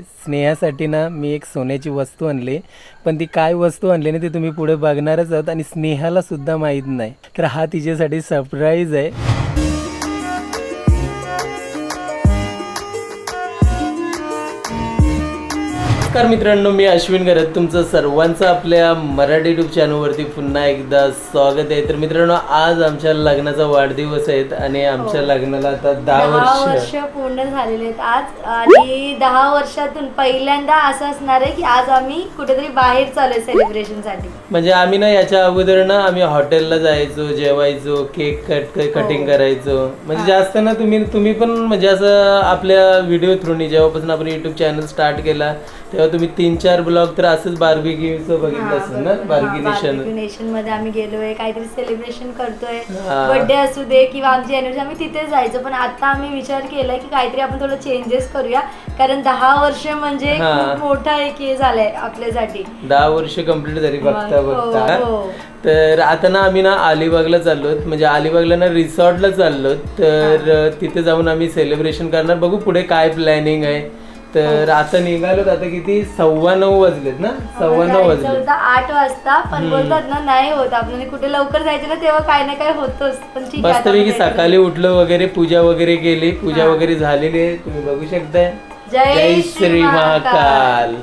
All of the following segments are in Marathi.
स्नेहासाठी ना मी एक सोन्याची वस्तू आणली. पण ती काय वस्तू आणली ना ते तुम्ही पुढे बघणारच आहात आणि स्नेहाला सुद्धा माहीत नाही. तर हा तिच्यासाठी सरप्राईज आहे. नमस्कार मित्रांनो मी अश्विन करत तुमचं सर्वांचं आपल्या मराठी युट्यूब चॅनलवरती पुन्हा एकदा स्वागत आहे. तर मित्रांनो आज आमच्या लग्नाचा वाढदिवस आहे आणि आमच्या लग्नाला आता दहा दहा वर्ष. वर्ष पूर्ण झालेले आहेत आज आणि दहा वर्षातून पहिल्यांदा असं असणार आहे की आज आम्ही कुठेतरी बाहेर चालू सेलिब्रेशनसाठी. म्हणजे आम्ही ना याच्या अगोदर ना आम्ही हॉटेलला जायचो जेवायचो केक कट कटिंग करायचो. म्हणजे जास्त ना तुम्ही तुम्ही पण म्हणजे असं आपल्या व्हिडिओ थ्रूनी जेव्हापासून आपण युट्यूब चॅनल स्टार्ट केला तेव्हा तुम्ही तीन चार ब्लॉग तर असंच बार्बिक्यूचं बघितलं असेल ना? Barbecue nation nation. मध्ये आम्ही गेलोय काहीतरी सेलिब्रेशन करतोय. हा. बर्थडे असू दे किंवा आमची अॅनिव्हर्सरी आम्ही तिथे जायचो पण आता आम्ही विचार केलाय की काहीतरी आपण थोडं चेंजेस करूया. कारण दहा वर्ष म्हणजे हा. खूप मोठा एक हे झालंय आपल्यासाठी. दहा वर्ष कंप्लीट झाली बघता हो, बघता. हो. तर आता ना आम्ही ना अलिबागला चाललो म्हणजे अलिबागला ना रिसॉर्टला चाललो तर तिथे जाऊन आम्ही सेलिब्रेशन करणार. बघू पुढे काय प्लॅनिंग आहे. तर हो. आता निघालो आता किती? सव्वा नऊ वाजलेत ना? सव्वा नऊ वाजले आठ वाजता पण बोलतात ना नाही होत. आपल्याला कुठे लवकर जायचं ना तेव्हा काय ना काय होतच. पण ठीक आहे मस्तपैकी. सकाळी उठलो वगैरे पूजा वगैरे केली. पूजा वगैरे झालेली आहे. तुम्ही बघू शकताय. जय श्री महाकाल.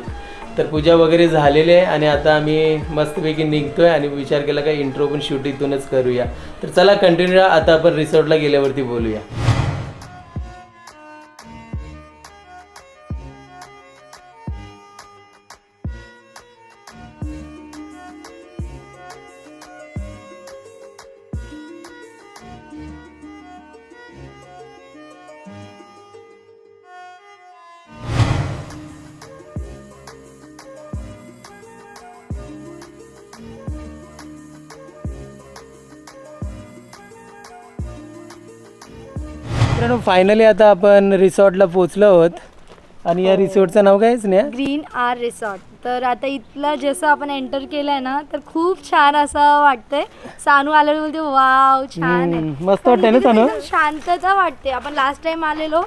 तर पूजा वगैरे झालेली आहे आणि आता आम्ही मस्तपैकी निघतोय आणि विचार केला का इंट्रो पण शूट इथूनच करूया. तर चला कंटिन्यू आता आपण रिसॉर्टला गेल्यावरती बोलूया. फायनली आता आपण रिसॉर्टला पोहोचलो आहोत. आणि या रिसॉर्टचं नाव काय आहे स्नेहा? Green R resort. तर आता इथलं जसं आपण एंटर केलंय ना तर खूप छान असं वाटतंय. सानू आल्यावर बोलते वाव छान आहे. हम्म, मस्त वाटतंय ना पण सानू? एकदम शांतता वाटते. आपण लास्ट टाइम आलेलो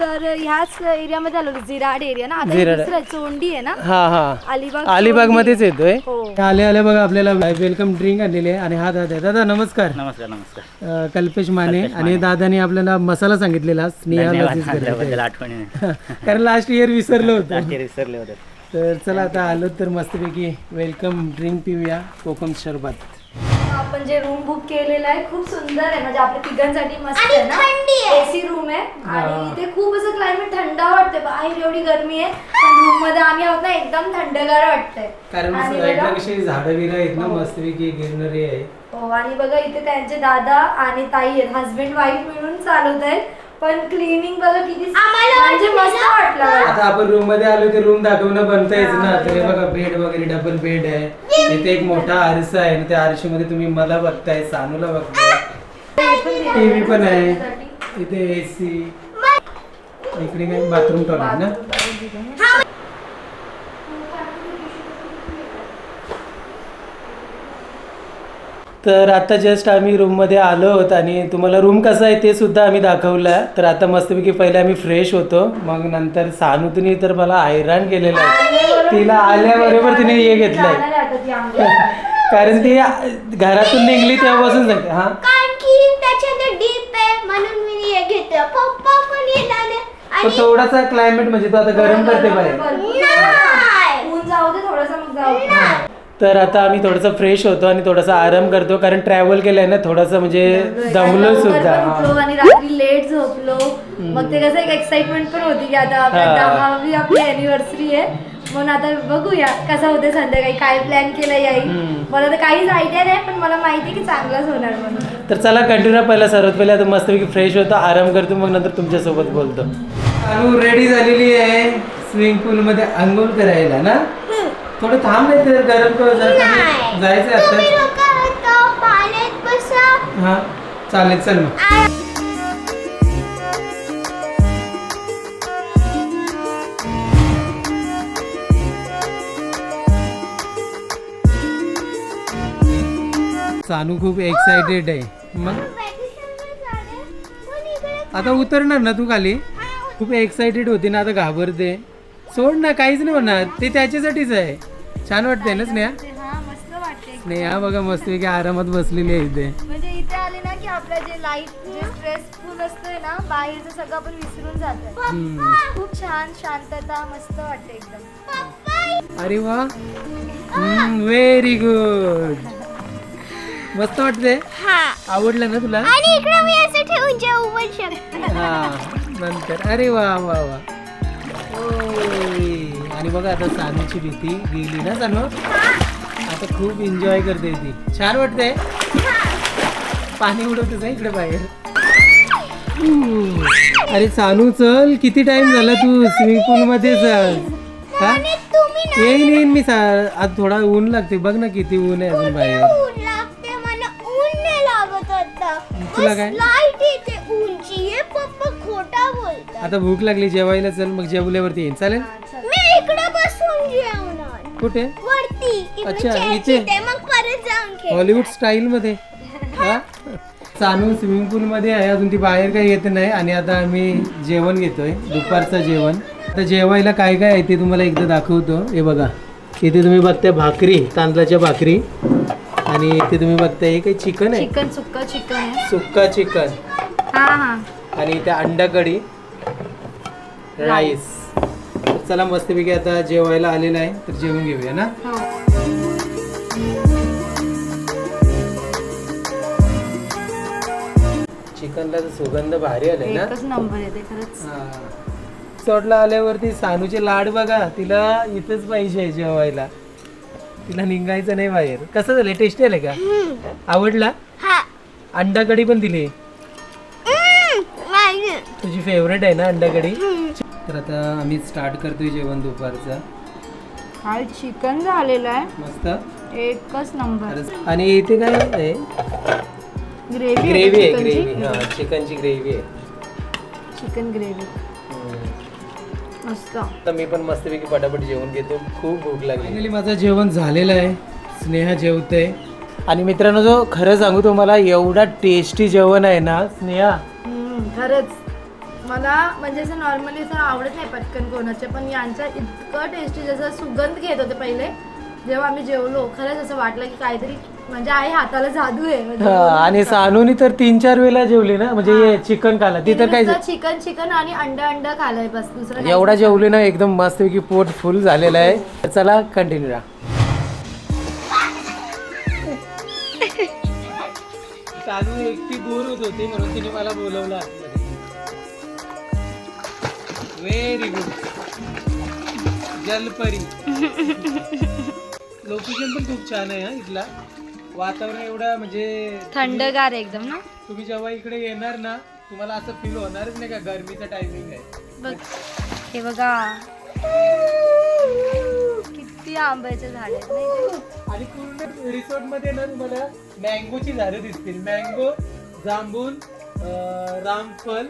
तर ह्याच एरियामध्ये आलो जिराड एरिया ना. आता जिराड. दुसरं चोंडी आहे ना? हा हा. अलिबाग अलिबाग मध्येच येतोय. हो. आले आले बघा आपल्याला वेलकम ड्रिंक आणलेले आहे. आणि हा दादा आहे. दादा नमस्कार. नमस्कार नमस्कार. अं, कल्पेश माने आणि दादाने आपल्याला मसाला सांगितलेला स्नेहा लजीज कारण लास्ट इयर विसरलो होतो. विसरले होते. तर चला आता आलो तर मस्तपैकी वेलकम ड्रिंक पिऊया कोकम सरबत आपण जे रूम बुक केलेलं आहे खूप सुंदर आहे. म्हणजे आपल्या तिघांसाठी मस्त आहे ना? एसी रूम आहे. आणि इथे खूप असं क्लायमेट थंड वाटते बाहेर एवढी गरमी आहे पण रूममध्ये आम्ही आहोत ना एकदम थंडगार वाटतंय. कारण आणि साईडला बघा- कशी झाडं बिरं आहेत ना मस्तपैकी ग्रीनरी आहे. हो आणि बघा इथे त्यांचे दादा आणि ताई आहेत. हस्बंड वाईफ मिळून चालवत आहेत पण क्लिनिंग बघा किती म्हणजे मस्त वाटलं. आता आपण रूममध्ये आलो ते रूम दाखवणं बनतायच ना. तर हे बघा बेड वगैरे डबल बेड आहे. इथे एक मोठा आरसा आहे आणि त्या आरशामध्ये तुम्ही मला बघताय सानूला बघताय. टीव्ही पण आहे. इथे एसी इकडे काय? बाथरूम टॉयलेट ना? तर आता जस्ट आम्ही रूममध्ये आलो आहोत आणि तुम्हाला रूम कसा आहे ते सुद्धा आम्ही दाखवलं. तर आता मस्तपैकी पहिले आम्ही फ्रेश होतो. मग नंतर सानूतनी तर मला हैराण केलेलं आहे. तिला आल्याबरोबर तिने हे घेतलंय. जाणार आहे. कारण ती घरातून निघली तेव्हापासून सांगते. हा? कारण की त्याच्यात डीप आहे. म्हणून मी हे घेतलं. पप्पा पण येणार आहे. पण थोडासा क्लायमेट म्हणजे तो आता गरम करते बाहेर. तर आता आम्ही थोडंसं फ्रेश होतो आणि थोडासा आराम करतो. कारण ट्रॅव्हल केलंय ना थोडंसं म्हणजे दमलो सुद्धा. हा. आणि रात्री लेट झोपलो. मग ते कसं एक एक्साइटमेंट पण होती की आता आपल्या हा. दहावी आपली अॅनिव्हर्सरी आहे. म्हणून आता बघूया कसा होते संध्याकाळी. काय प्लॅन केला हम्म. मला तर काहीच आयडिया नाही पण मला माहिती आहे की चांगलाच होणार म्हणून. तर चला कंटिन्यू पहिला सर्वात पहिले आता मस्तपैकी फ्रेश होतो आराम करतो मग नंतर तुमच्यासोबत बोलतो. अनु रेडी झालेली आहे स्विमिंग पूल मध्ये आंघोळ करायला ना? थोडं थांब नाही तर गरम कर जरा. जायचं आता. हा चालेल चल मग. सानू खूप एक्साइटेड आहे. मग? आता उतरणार ना तू खाली? खूप एक्साइटेड होती ना आता घाबरते. सोड ना काहीच नाही म्हणणार ते त्याच्यासाठीच आहे. छान वाटतंय ना स्नेहा? हा मस्त वाटते स्नेहा बघा मस्त की आरामात बसलेली आहे इथे. म्हणजे इथे आले ना की आपलं जे लाईफ जे स्ट्रेसफुल असतंय ना बाहेरचं सगळं आपण विसरून. खूप छान शांतता मस्त वाटते एकदम. अरे वा. व्हेरी गुड मस्त वाटते हा. आवडलं ना तुला? आणि इकडे मी असं ठेवून जेवू पण शकते. हा नंतर. अरे वा वा वा. ओय. आणि बघा आता सानूची भीती गेली ना सानू? आता खूप एन्जॉय करते ती. छान वाटते पाणी उडवतेच इकडे बाहेर. अरे सानू चल किती टाइम झाला तू स्विमिंग पूल मध्ये चल. हा? येईन येईन मी सा आज थोडा ऊन लागते बघ ना किती ऊन आहे अजून बाहेर. तुला काय? आता भूक लागली जेवायला चल मग जेवल्यावरती येईन. चालेल? बसून जेवणार कुठे? वरती. इकडे अच्छा, chair इथे? मग परत जाऊन खेळ. हॉलिवूड स्टाईल मध्ये. हा? सानू स्विमिंग पूल मध्ये आहे. अजून ती बाहेर काही येत नाही. आणि आता आम्ही जेवण घेतोय. दुपारचं जेवण. आता जेवायला काय काय आहे ते तुम्हाला एकदा दाखवतो. हे बघा. इथे तुम्ही बघताय भाकरी तांदळाच्या भाकरी. आणि इथे तुम्ही बघताय हे काही चिकन आहे. चिकन सुक्का चिकन आहे. सुक्का चिकन. हा हा. आणि इथे अंडा कढी. राईस. चला मस्तपैकी आता जेवायला आलेलं आहे तर जेवून घेऊया ना? हो. चिकनला तर सुगंध भारी आले ना? एकच नंबर येते खरंच. रिसॉर्टला आल्यावरती सानूचे लाड बघा तिला इथंच पाहिजे जेवायला. तिला निघायचं नाही बाहेर. कसं झालं टेस्टी आलं का? आवडला? हा. अंडा कढी पण दिली. तुझी फेवरेट आहे ना अंडा कढी तर आता आम्ही स्टार्ट करतोय जेवण दुपारचं. हा चिकन झालेलं आहे. मस्त. एकच नंबर. आणि इथे काय आहे? ग्रेव्ही ग्रेव्ही आहे ग्रेव्ही हा चिकनची ग्रेव्ही आहे. चिकन ग्रेव्ही हम्म. मस्त. तर मी पण मस्तपैकी पटापट जेवण घेतो. खूप भूक लागली. फायनली माझं जेवण झालेलं आहे. स्नेहा जेवते. आणि मित्रांनो जो खरं सांगू तुम्हाला एवढा टेस्टी जेवण आहे ना स्नेहा. हम्म, खरंच. मला म्हणजे असं नॉर्मली असं आवडत नाही पटकन कोणाचे पण यांचा इतकं टेस्टी जसं सुगंध घेत होते पहिले जेव्हा आम्ही जेवलो खरंच असं वाटलं की काहीतरी म्हणजे आहे हाताला जादू आहे म्हणजे हा, आणि सानूनी तर तीन चार वेळेला जेवली ना म्हणजे हे चिकन खाला ती तर काय चिकन चिकन आणि अंडा अंडा खाल्लंय बस दुसरं काही एवढा जेवली ना एकदम मस्तपैकी पोट फुल झालेलं आहे. चला कंटिन्यू राहा सानू एकटी दूर होत होती म्हणून तिने मला बोलवलं. व्हेरी गुड जलपरी. लोकेशन पण खूप छान आहे हा इथला. वातावरण एवढं म्हणजे थंडगार एकदम ना? तुम्ही जेव्हा इकडे येणार ना तुम्हाला असं फील होणारच नाही का गरमीचा टायमिंग आहे. बघ हे बघा. किती आंब्याचे झाड आहेत नाही आणि पूर्ण रिसॉर्टमध्ये ना तुम्हाला मँगोची झाडं दिसतील. मँगो जांभून अं, रामफल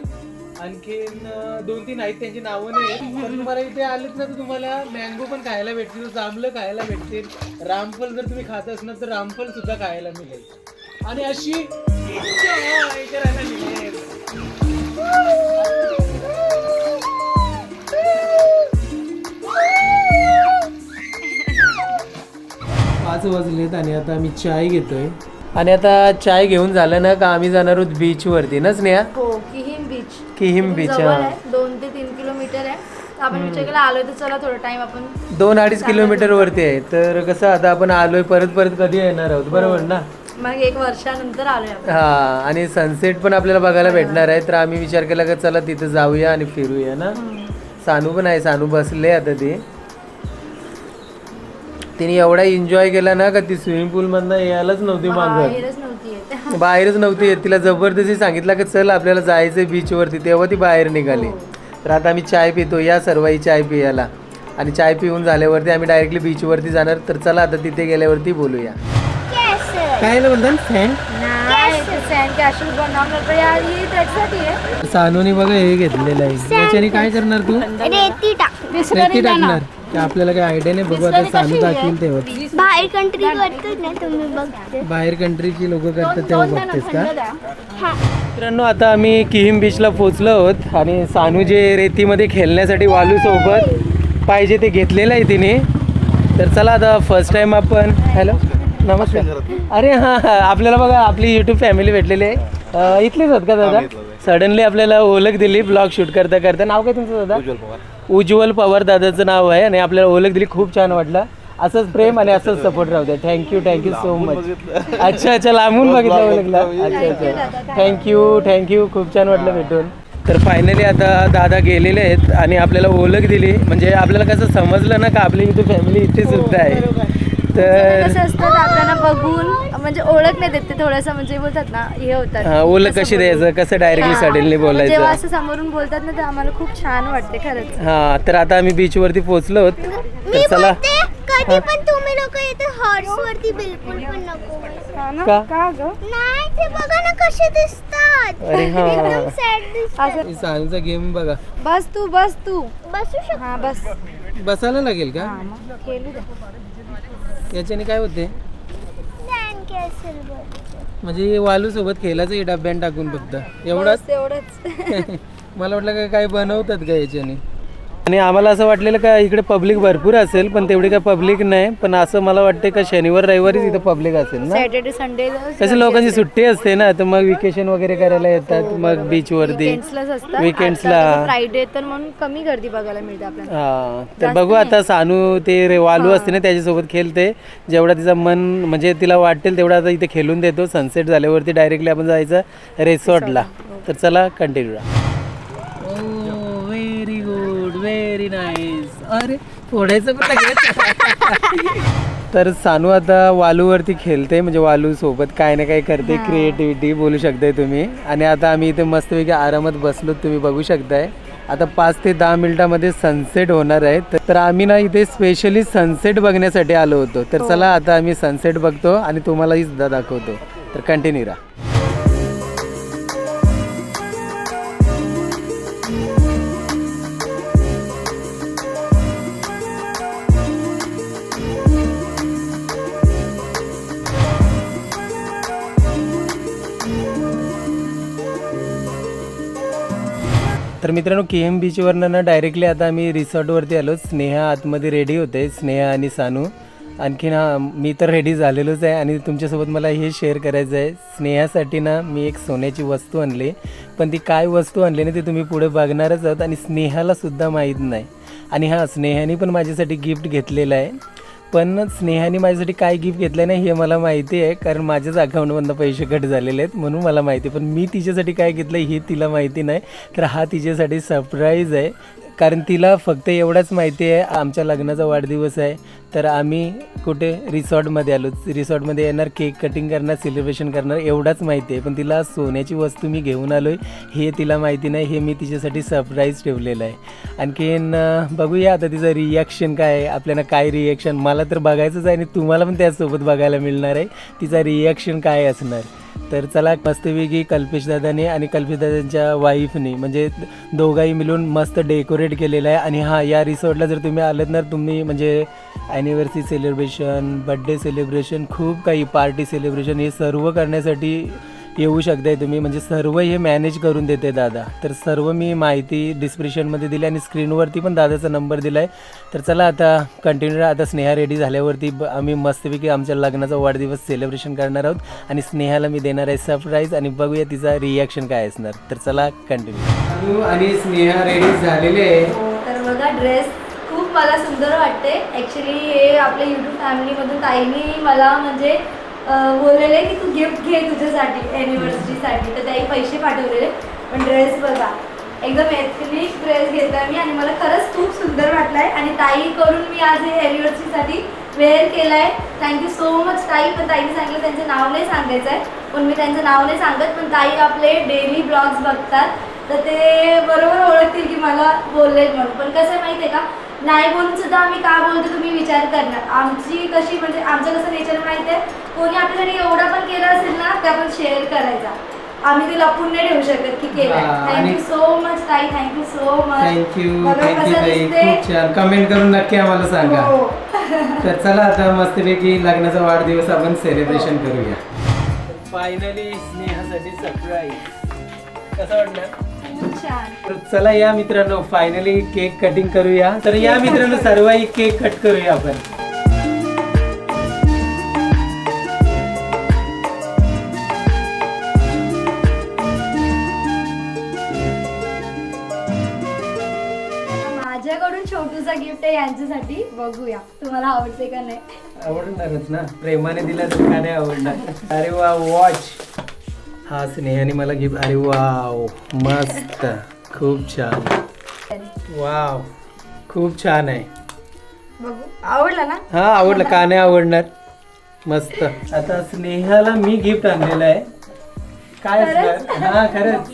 आणखीन दोन तीन आहेत त्यांची नावं नाही पण तुम्हाला इथे आलेत ना तर तुम्हाला मँगो पण खायला भेटतील जांभलं खायला भेटतील. रामफल जर तुम्ही खात असणार तर रामफल सुद्धा खायला मिळेल. आणि अशी enjoy करायला मिळेल पाच वाजलेत आणि आता आम्ही चाय घेतोय. आणि आता चाय घेऊन झालं ना का आम्ही जाणार आहोत बीच वरती ना स्नेहा? हो किहिम बीच जवळ आहे दोन ते तीन किलोमीटर आहे. तर आपण विचार केला आलोय तर चला थोडा टाइम आपण दोन अडीच किलोमीटर वरती आहे. तर कसं आता आपण आलोय परत परत कधी येणार आहोत? बरोबर ना? मग एक वर्षानंतर आलोय आपण. हा आणि सनसेट पण आपल्याला बघायला भेटणार आहे. तर आम्ही विचार केला का चला तिथं जाऊया आणि फिरूया ना? सानू पण आहे सानू बसले आता ती. तिने एवढा एन्जॉय केला ना का ती स्विमिंग पूल मधनं यायलाच नव्हती मागत बाहेरच नव्हती. येत बाहेरच नव्हती येत. तिला जबरदस्ती सांगितलं की चल आपल्याला जायचं बीच वरती. तेव्हा ती बाहेर निघाली. तर आता आम्ही चाय पितो या सर्वाई चाय पियाला. आणि चाय पिऊन झाल्यावरती आम्ही डायरेक्टली बीच वरती जाणार. तर चला आता तिथे गेल्यावरती बोलूया. काय बोलतात फॅन सानूने बघा हे घेतलेलं आहे. त्याच्याने काय करणार तू? रेती टाकणार. ते आपल्याला काही आयडिया नाही बघू आता सानू दाखवेल तेव्हा. बाहेर कंट्री करतो ना तुम्ही बघते. बाहेर कंट्रीची लोक करतात तेव्हा बघतेस का? हा. मित्रांनो आता आम्ही किहिम बीचला पोचलो आहोत आणि सानू जे रेतीमध्ये खेळण्यासाठी वालू सोबत पाहिजे ते घेतलेलं आहे तिने. तर चला आता फर्स्ट टाइम आपण हॅलो नमस्कार. अरे हां हां. आपल्याला बघा आपली यूट्यूब फॅमिली भेटलेली आहे. अं, इथलेच आहेत का दादा? सडनली आपल्याला ओळख दिली ब्लॉग शूट करता करता नाव काय तुमचं दादा? उज्ज्वल पवार दादाचं नाव आहे आणि आपल्याला ओळख दिली खूप छान वाटलं. असंच प्रेम आणि असंच सपोर्ट राहू द्या. थँक्यू थँक्यू सो मच अच्छा अच्छा लांबून बघितलं ओळखला. अच्छा अच्छा. थँक्यू थँक्यू खूप छान वाटलं भेटून. तर फायनली आता दादा गेलेले आहेत आणि आपल्याला ओळख दिली. म्हणजे आपल्याला कसं समजलं ना का आपली इथे फॅमिली इथे सुद्धा आहे. तर कसं असतं आपल्याला बघून म्हणजे ओळख नाही देत थोडंसं म्हणजे बोलतात ना हे होतात. हा, ओळख कशी? द्यायचं? कसं डायरेक्टली हा. सडनली जेव्हा बोलायचं? असं समोरून बोलतात ना ते आम्हाला खूप छान वाटते खरंच. हा तर आता आम्ही बीच वरती पोहोचलो. तर चला. बोलते कधी पण तुम्ही लोक इथे हॉर्स वरती बिलकुल पण नको. का? का ग? नाही ते बघा ना कसे दिसतात. अरे हा. एकदम सॅड दिसतात. सानूचा गेम बघा. बस तू बस तू. बसू शकतो हा बस. बसायला लागेल का? हा मग खेळू दे. याच्याने काय होते? म्हणजे वालू सोबत खेळायचं हे डब्यान टाकून फक्त. एवढंच? बस तेवढंच मला वाटलं का काय बनवतात का याच्याने? आणि आम्हाला असं वाटलेलं का इकडे पब्लिक भरपूर असेल पण तेवढी काय पब्लिक नाही. पण असं मला वाटतं का शनिवार रविवारीच इथं पब्लिक असेल ना? सॅटर्डे संडे कसं लोकांची सुट्टी असते ना तर मग विकेशन वगैरे करायला येतात मग बीच वरती. विकेंड्सलाच असतात. Weekends-ला. फ्रायडे तर म्हणून कमी गर्दी बघायला मिळते आपल्याला. हा तर बघू आता सानू ते रे वालू असते ना त्याच्यासोबत खेळते. जेवढा तिचं मन म्हणजे तिला वाटेल तेवढा आता इथे खेळून देतो. सनसेट झाल्यावरती डायरेक्टली आपण जायचं रिसॉर्टला तर चला continue very good very nice अरे फोडायचं पण तर सानू आता वालूवरती खेळते म्हणजे वालू सोबत काय ना काय करते क्रिएटिव्हिटी बोलू शकताय तुम्ही. आणि आता आम्ही इथे मस्तपैकी आरामात बसलो तुम्ही बघू शकताय. आता पाच ते दहा मिनिटामध्ये सनसेट होणार आहे. तर- तर आम्ही ना इथे स्पेशली सनसेट बघण्यासाठी आलो होतो. तर चला आता आम्ही सनसेट बघतो आणि तुम्हालाही सुद्धा दाखवतो. तर कंटिन्यू राहा. मित्रांनो के एम बीचवरनं ना डायरेक्टली आता आम्ही रिसॉर्टवरती आलो स्नेहा आतमध्ये रेडी होते. स्नेहा आणि सानू. आणखीन हा मी तर रेडी झालेलोच आहे आणि तुमच्यासोबत मला हे शेअर करायचं आहे. स्नेहासाठी ना मी एक सोन्याची वस्तू आणली. पण ती काय वस्तू आणली ना ते तुम्ही पुढे बघणारच आहात आणि स्नेहालासुद्धा माहीत नाही. आणि हां स्नेहाने पण माझ्यासाठी गिफ्ट घेतलेलं आहे. पण स्नेहाने माझ्यासाठी काय गिफ्ट घेतलं नाही हे मला माहिती आहे. कारण माझ्याच अकाउंटमधनं पैसे कट झालेले आहेत म्हणून मला माहिती आहे. पण मी तिच्यासाठी काय घेतलं हे तिला माहिती नाही. तर हा तिच्यासाठी सरप्राईज आहे. कारण तिला फक्त एवढंच माहिती आहे आमच्या लग्नाचा वाढदिवस आहे. तर आम्ही कुठे रिसॉर्टमध्ये आलो. रिसॉर्टमध्ये येणार केक कटिंग करणार सेलिब्रेशन करणार एवढाच माहिती आहे. पण तिला सोन्याची वस्तू मी घेऊन आलो आहे हे तिला माहिती नाही हे मी तिच्यासाठी सरप्राईज ठेवलेलं आहे. आणखीन बघूया आता तिचं रिॲक्शन काय आहे. आपल्याला काय रिॲक्शन मला तर बघायचंच आहे आणि तुम्हाला पण त्यासोबत बघायला मिळणार आहे. तिचा रिॲक्शन काय असणार? तर चला मस्तपैकी कल्पेश दादाने आणि कल्पेश दादांच्या वाईफने म्हणजे दोघाही मिळून मस्त डेकोरेट केलेलं आहे. आणि हां या रिसॉर्टला जर तुम्ही आलात ना तुम्ही म्हणजे ॲनिव्हर्सरी सेलिब्रेशन बड्डे सेलिब्रेशन खूप काही पार्टी सेलिब्रेशन हे सर्व करण्यासाठी येऊ शकताय तुम्ही. म्हणजे सर्व हे मॅनेज करून देते दादा. तर सर्व मी माहिती डिस्क्रिप्शनमध्ये दिली आणि स्क्रीनवरती पण दादाचा नंबर दिला आहे तर चला आता कंटिन्यू आता स्नेहा रेडी झाल्यावरती ब- आम्ही मस्तपैकी आमच्या लग्नाचा वाढदिवस सेलिब्रेशन करणार आहोत. आणि स्नेहाला मी देणार आहे सरप्राईज आणि बघूया तिचा रिॲक्शन काय असणार. तर चला कंटिन्यू आणि स्नेहा रेडी झालेले आहे. तर बघा ड्रेस खूप मला सुंदर वाटते. ॲक्च्युली हे आपल्या युट्यूब फॅमिलीमधून ताईंनी मला म्हणजे बोललेले की तू गिफ्ट घे तुझ्यासाठी ॲनिव्हर्सरीसाठी तर त्याही पैसे पाठवलेले. पण ड्रेस बघा. एकदम एथनिक ड्रेस घेतला मी आणि मला खरंच खूप सुंदर वाटला आहे आणि ताईकडून मी आज हे ॲनिव्हर्सरीसाठी वेअर केलाय. आहे थँक्यू सो मच ताई पण ताईने सांगितलं त्यांचं नाव नाही सांगायचं आहे पण मी त्यांचं नाव नाही सांगत पण ताई आपले डेली ब्लॉग्स बघतात. तर ते बरोबर ओळखतील की मला बोलले म्हणून. पण कसं आहे माहिती आहे का? नाही बोलून सुद्धा आम्ही का बोलतो तुम्ही विचार करणार. आमची कशी म्हणजे आमचं कसं नेचर माहिती आहे? कोणी आपल्यासाठी एवढा पण केलं असेल ना ते आपण शेअर करायचा. आम्ही ते लपून नाही ठेवू शकत की केलं. थँक्यू सो मच ताई. Thank you so much thank you बघा थँक्यू कसं ताई. दिसते. खूप छान. कमेंट करून नक्की आम्हाला सांगा. हो. तर चला आता मस्तपैकी लग्नाचा वाढदिवस आपण सेलिब्रेशन करूया. फायनली स्नेहासाठी सरप्राईज कसं वाटलं? तर चला या मित्रांनो फायनली केक कटिंग करूया. तर या मित्रांनो सर्व केक कट करूया आपण. माझ्याकडून छोटूसा गिफ्ट आहे यांच्यासाठी. बघूया तुम्हाला आवडते का नाही? आवडणारच ना. प्रेमाने दिला तर का नाही आवडणार? अरे वा वॉच हा स्नेहाने मला गिफ्ट अरे वाव मस्त. खूप छान. वाव खूप छान आहे. आवडला ना? हा आवडलं. का नाही आवडणार. मस्त. आता स्नेहाला मी गिफ्ट आणलेलं आहे. काय असणार? हा खरंच.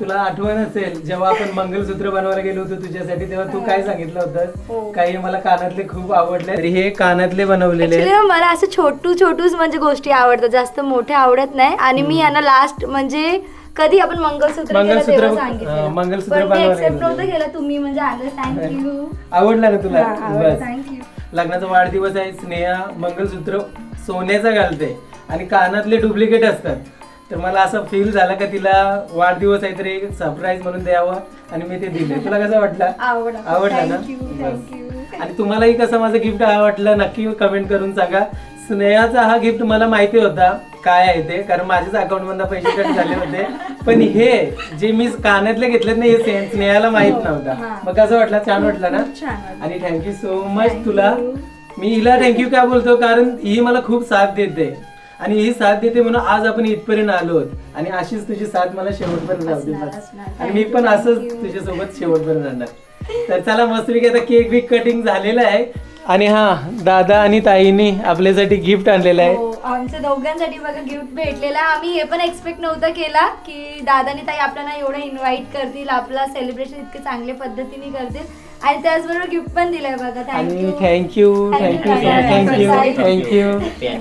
तुला आठवण असेल जेव्हा आपण मंगलसूत्र बनवायला गेलो होतो तुझ्यासाठी तेव्हा तू काय सांगितलं हो. होतं काही मला कानातले खूप आवडले. तरी हे कानातले बनवलेले. Actually मला असं छोटू छोटूच म्हणजे गोष्टी आवडतात. जास्त मोठे आवडत नाही. आणि मी यांना लास्ट म्हणजे कधी आपण मंगलसूत्र केलं मंगलसूत्र- तेव्हा हा, सांगितलं मंगलसूत्र पण मी बनवायला एक्सेप्ट गेलो. नव्हतं केलं तुम्ही म्हणजे आलं. थँक्यू आवडला ना तुला? बस. थँक्यू लग्नाचा वाढदिवस आहे स्नेहा मंगलसूत्र सोन्याचा घालते. आणि कानातले डुप्लिकेट असतात. तर मला असं फील झालं का तिला वाढदिवस आहे तर सरप्राईज म्हणून द्यावं आणि मी ते दिले. तुला कसं वाटलं? आवडला. आवडला ना? बस. आणि तुम्हालाही कसं माझं गिफ्ट आवडलं नक्की कमेंट करून सांगा. स्नेहाचा हा गिफ्ट मला माहिती होता काय आहे ते कारण माझ्याच अकाउंट मधून पैसे कट झाले होते. पण हे जे मी कानातले घेतलेत ना हे स्नेहाला माहीत नव्हता. हा. मग कसं वाटलं? छान वाटलं ना. आणि थँक्यू सो मच तुला. मी हिला थँक्यू काय बोलतो? कारण ही मला खूप साथ देते. आणि ही साथ देते म्हणून आज आपण इथपर्यंत आलो आणि अशीच तुझी साथ मला शेवटपर्यंत राहू दे असणार, बस. असणार. आणि मी पण असंच. तुझ्यासोबत शेवटपर्यंत राहणार तर चला मस्तपैकी आता केक बिक कटिंग झालेलं आहे आणि हा दादा आणि ताईने आपल्यासाठी गिफ्ट आणलेलं आहे हो, आमच्या दोघांसाठी बघा गिफ्ट भेटलेला. आम्ही हे पण एक्सपेक्ट नव्हतं केला की दादानी ताई आपल्याला एवढं इन्व्हाइट करतील आपला सेलिब्रेशन इतके चांगल्या पद्धतीने करतील आणि त्याचबरोबर गिफ्ट पण दिलंय बघा. आणि thank you thank you thank you दादा. Thank you thank you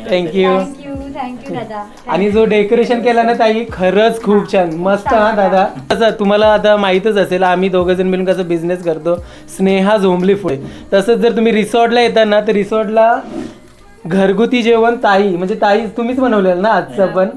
thank you thank you thank you दादा. आणि जो डेकोरेशन केला ना ताई खरंच खूप छान. मस्त हा दादा. असं तुम्हाला आता माहीतच असेल आम्ही दोघं जण मिळून कसं बिझनेस करतो. स्नेहा झोंबली पुढे तसंच जर तुम्ही रिसॉर्टला येता ना तर रिसॉर्टला घरगुती जेवण ताई म्हणजे ताई तुम्हीच बनवलेलं ना आजचं पण?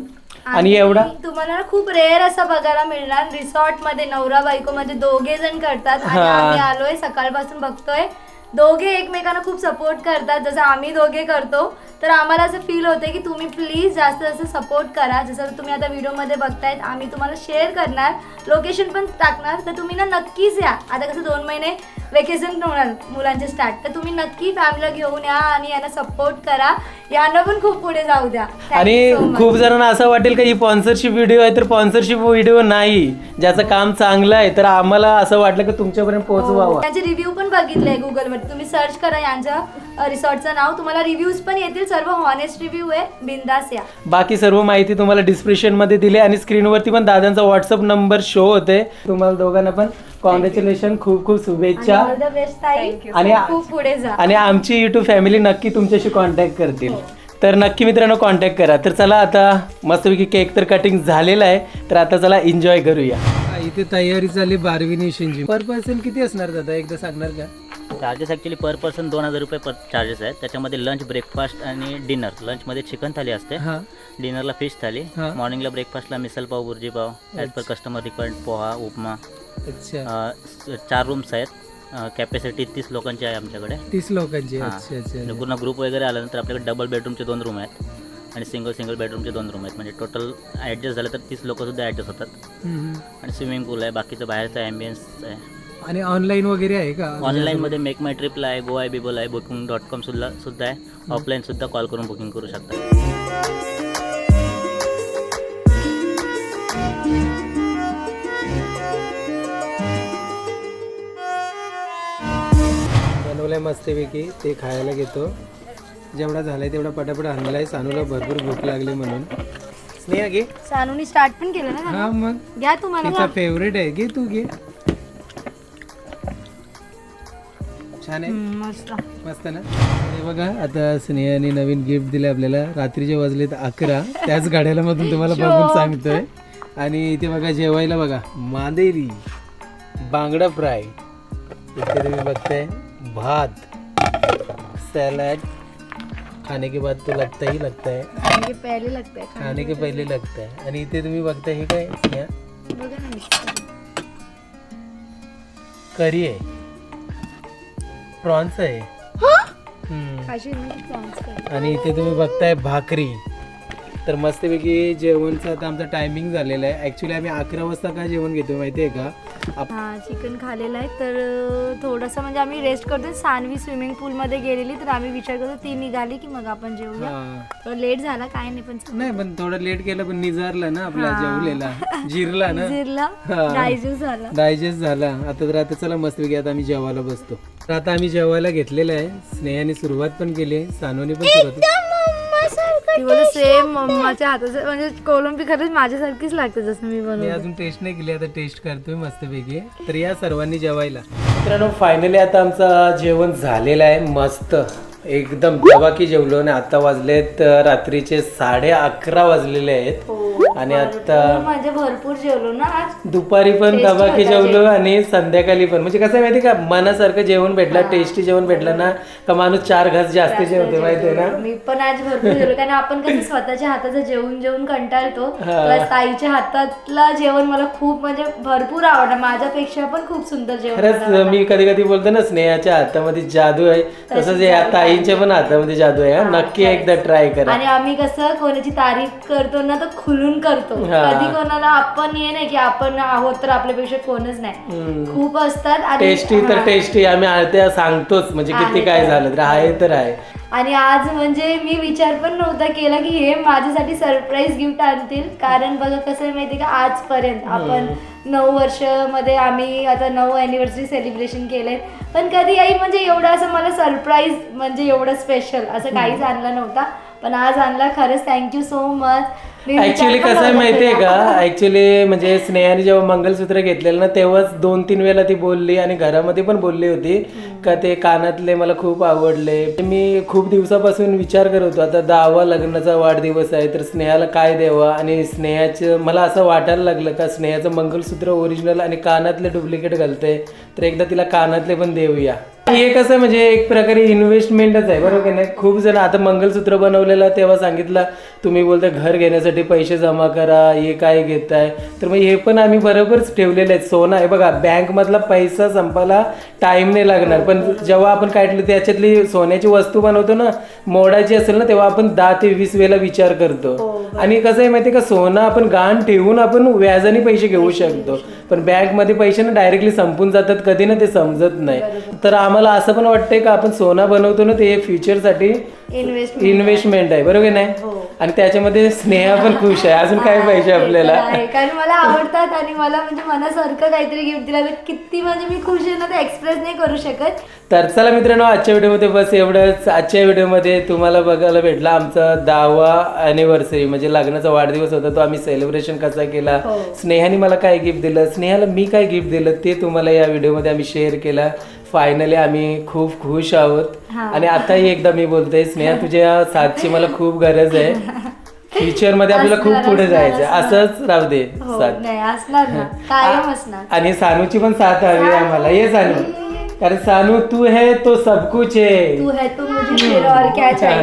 आणि एवढा? तुम्हाला खूप रेअर असं बघायला मिळणार. रिसॉर्टमध्ये नवरा बायको म्हणजे दोघे जण करतात. आणि. आम्ही आलोय सकाळपासून बघतोय. दोघे एकमेकांना खूप सपोर्ट करतात. जसं आम्ही दोघे करतो तर आम्हाला असं फील होतं की तुम्ही प्लीज जास्त जास्त सपोर्ट करा. जसं तुम्ही आता व्हिडिओमध्ये बघतायत आम्ही तुम्हाला शेअर करणार. लोकेशन पण टाकणार. तर तुम्ही ना नक्कीच या. आता कसं दोन महिने वेकेशन होणार मुलांचे स्टार्ट तर तुम्ही नक्की फॅमिलीला घेऊन या आणि यांना सपोर्ट करा. यांना पण खूप पुढे जाऊ द्या. आणि. खूप जणांना असं वाटेल का ही स्पॉन्सरशिप व्हिडिओ आहे तर स्पॉन्सरशिप व्हिडिओ नाही. ज्याचं काम चांगलं आहे तर आम्हाला असं वाटलं की तुमच्यापर्यंत पोहोचवावं. त्यांचे रिव्ह्यू पण बघितले गुगलवर तुम्ही सर्च करा यांच्या रिसॉर्टचं नाव. तुम्हाला रिव्ह्यूज पण येतील. सर्व हॉनेस्ट रिव्ह्यू आहे. बिंदास या. बाकी सर्व माहिती तुम्हाला डिस्क्रिप्शनमध्ये दिली आणि स्क्रीनवरती पण दादांचा व्हॉट्सअप नंबर शो होते तुम्हाला दोघांना पण कॉंग्रॅच्युलेशन खूप खूप शुभेच्छा. ऑल द बेस्ट ताई. आणि खूप पुढे जा. आणि आमची युट्यूब फॅमिली नक्की तुमच्याशी कॉन्टॅक्ट करतील. तर नक्की मित्रांनो कॉन्टॅक्ट करा. तर चला आता मस्तपैकी केक तर कटिंग झालेला आहे. तर आता चला एन्जॉय करूया. इथे तयारी झाली बारवी निशांची पर पर्सन किती असणार दादा? एकदा सांगणार का? चार्जेस ॲक्च्युली पर पर्सन दोन हजार रुपये पर चार्जेस आहेत. त्याच्यामध्ये लंच ब्रेकफास्ट आणि डिनर लंचमध्ये चिकन थाली असते. डिनरला फिश थाली. मॉर्निंगला ब्रेकफास्टला misal pav bhurji pav as per customer required poha upma. चार रूम्स आहेत. कॅपॅसिटी तीस लोकांची आहे आमच्याकडे. तीस लोकांची. आणि पूर्ण ग्रुप वगैरे आल्यानंतर आपल्याकडे डबल बेडरूमचे दोन रूम आहेत. आणि सिंगल सिंगल बेडरूमचे दोन रूम आहेत. म्हणजे टोटल ॲडजस्ट झालं तर तीस लोकंसुद्धा ॲडजस्ट होतात. आणि स्विमिंग पूल आहे. बाकीचं बाहेरचं ॲम्बियन्स आहे. आणि ऑनलाईन वगैरे आहे का? ऑनलाईनमध्ये मेक माय ट्रिपला आहे गोवा बिबल आहे बुकिंग डॉट कॉम सुद्धा सुद्धा आहे. ऑफलाईनसुद्धा कॉल करून बुकिंग करू शकता. बनवलंय मस्तपैकी ते खायला घेतो. जेवढा झालाय तेवढा पटापट आणलाय. सानूला भरपूर भूक लागली म्हणून. स्नेहा घे. सानूनी स्टार्ट पण केलं ना हा मग. घ्या तुम्हाला तिचा फेवरेट आहे. घे तू घे. छान आहे. मस्त. मस्त ना? हे बघा आता स्नेहाने नवीन गिफ्ट दिले आपल्याला. रात्रीचे वाजलेत अकरा. त्याच गाड्याला मधून तुम्हाला बघून सांगतोय. आणि इथे बघा जेवायला बघा. मांदेली बांगडा फ्राय. इथे तुम्ही बघताय भात सॅलड. खाने के बाद तो लगता ही लगता है. खाने के पहले लगता है खाने के पहिले लगता है. आणि इथे तुम्ही बघता हे काय स्नेहा. करी आहे. प्रॉन्स आहे. हम्म. आणि इथे तुम्ही बघताय भाकरी. तर मस्तपैकी जेवणचं आता आमचा टायमिंग झालेला आहे. ॲक्च्युली आम्ही अकरा वाजता काय जेवण घेतो माहिती आहे का? आप- हा चिकन खाल्लेलं आहे. तर थोडंसं म्हणजे आम्ही रेस्ट करतो सानवी स्विमिंग पूलमध्ये गेलेली. तर आम्ही विचार करतो ती निघाली की मग आपण जेवूया. हा. थोडं लेट झाला काय नाही पण. नाही पण थोडं लेट केलं पण निजारला ना आपला हा. जेवलेला. जिरला ना. जिरला. हा. डायजेस्ट झाला. डायजेस्ट झाला. आता तर आता चला मस्तपैकी आता आम्ही जेवायला बसतो. तर आता आम्ही जेवायला घेतलेलं आहे. स्नेहाने सुरुवात पण केली आहे. सानूने पण सुरुवात ती बोलते सेम मम्माच्या हाताचं म्हणजे कोलंबी खरंच माझ्यासारखीच लागते जसं मी मी बनवते अजून टेस्ट नाही केली आता टेस्ट करतोय मस्तपैकी. तर या सर्वांनी जेवायला. मित्रांनो फायनली आता आमचं जेवण झालेलं आहे मस्त. एकदम दबाकी जेवलो आणि आता वाजलेत अं, रात्रीचे साडे अकरा वाजलेले आहेत. आणि आता हो, म्हणजे भरपूर जेवलो ना आज. दुपारी पण दबाकी जेवलो आणि संध्याकाळी पण. म्हणजे कसं माहिती का? मनासारखं जेवण भेटलं टेस्टी जेवण भेटलं ना का माणूस चार घास जास्त जेवते माहिती आहे ना? मी पण आज भरपूर जेवलो. कारण आपण कसं स्वतःच्या हाताचं जेवण जेवण कंटाळतो. ताईच्या हातातला जेवण मला खूप म्हणजे भरपूर आवडलं माझ्यापेक्षा पण खूप सुंदर जेवण खरंच. मी कधी कधी बोलतो ना स्नेहाच्या हातामध्ये जादू आहे. तसंच या ताईंच्या पण हातामध्ये जादू आहे. नक्की एकदा ट्राय करा. आणि आम्ही कसं कोणाची तारीफ करतो ना तर खुलून करतो. हा. कधी कोणाला आपण ये नाही की आपण आहोत तर आपल्यापेक्षा कोणच नाही. खूप असतात आणि टेस्टी तर हा. टेस्टी आम्ही आ- त्या सांगतोच. म्हणजे किती आहे काय तर. झालं तर आहे तर आहे. आणि आज म्हणजे मी विचार पण नव्हता केला की हे माझ्यासाठी सरप्राईज गिफ्ट आणतील. कारण बघा कसं आहे माहिती का? आजपर्यंत आपण नऊ वर्षमध्ये आम्ही आता नऊ अॅनिव्हर्सरी सेलिब्रेशन केलंय. पण कधी आई म्हणजे एवढं असं मला सरप्राईज म्हणजे एवढं स्पेशल असं काहीच आणलं नव्हता. पण आज आणला खरंच थँक्यू सो मच ऍक्च्युली कसं आहे माहितीये का? ऍक्च्युली म्हणजे स्नेहाने जेव्हा मंगलसूत्र घेतलेलं ना तेव्हाच दोन तीन वेळेला ती बोलली आणि घरामध्ये पण बोलली होती. का ते कानातले मला खूप आवडले. मी खूप दिवसापासून विचार करत होतो आता दहावा लग्नाचा वाढदिवस आहे तर स्नेहाला काय द्यावा? आणि स्नेहाचं मला असं वाटायला लागलं का स्नेहाचं मंगलसूत्र ओरिजिनल आणि कानातले डुप्लिकेट घालते तर एकदा तिला कानातले पण देऊया. हे कसं आहे म्हणजे एक प्रकारे इन्व्हेस्टमेंटच आहे बरोबर नाही? खूप जण आता मंगलसूत्र बनवलेलं तेव्हा सांगितलं तुम्ही बोलता घर घेण्यासाठी पैसे जमा करा हे काय घेताय? तर मग हे पण आम्ही बरोबरच ठेवलेले आहेत सोनं आहे. बघा बँक मधला पैसा संपायला टाइम नाही लागणार. पण जेव्हा आपण काढली त्याच्यातली सोन्याची वस्तू बनवतो ना मोडायची असेल ना तेव्हा आपण दहा ते वीस वेळेला विचार करतो. आणि कसं आहे माहिती का सोनं आपण गहाण ठेवून आपण व्याजाने पैसे घेऊ शकतो. पण बँकमध्ये पैसे ना डायरेक्टली संपून जातात कधी ना ते समजत नाही. तर आम्हाला असं पण वाटतंय का आपण सोना बनवतो ना ते फ्युचर इन्व्हेस्टमेंट आहे. बरोबर नाही? हो. आणि त्याच्यामध्ये स्नेहा पण खुश आहे. अजून काय पाहिजे आपल्याला? कारण मला आवडतात आणि मला म्हणजे मनासारखं काहीतरी गिफ्ट दिला. किती म्हणजे मी खुश आहे ना ते एक्सप्रेस नाही करू शकत. तर चला मित्रांनो आजच्या व्हिडिओमध्ये बस एवढंच. आजच्या व्हिडिओमध्ये तुम्हाला बघायला भेटला आमचा दहावा अॅनिव्हर्सरी म्हणजे लग्नाचा वाढदिवस होता. तो आम्ही सेलिब्रेशन कसा केला? हो. स्नेहाने मला काय गिफ्ट दिलं? स्नेहाला मी काय गिफ्ट दिलं? ते तुम्हाला या व्हिडिओमध्ये आम्ही शेअर केलं. फायनली आम्ही खूप खुश आहोत. हा. आणि आताही एकदा मी बोलते स्नेहा तुझ्या साथची मला खूप गरज आहे. फ्युचरमध्ये आपल्याला खूप असणार, पुढे असणार, जायचं असणार. असंच राहू दे हो साथ. नाही असणार ना. कायम असणार. आणि सानूची पण साथ हवी आहे आम्हाला. ये सानू. कारण सानू तू है तो सब कुछ है. तू है तू मुझे तेरा और क्या चाहिए?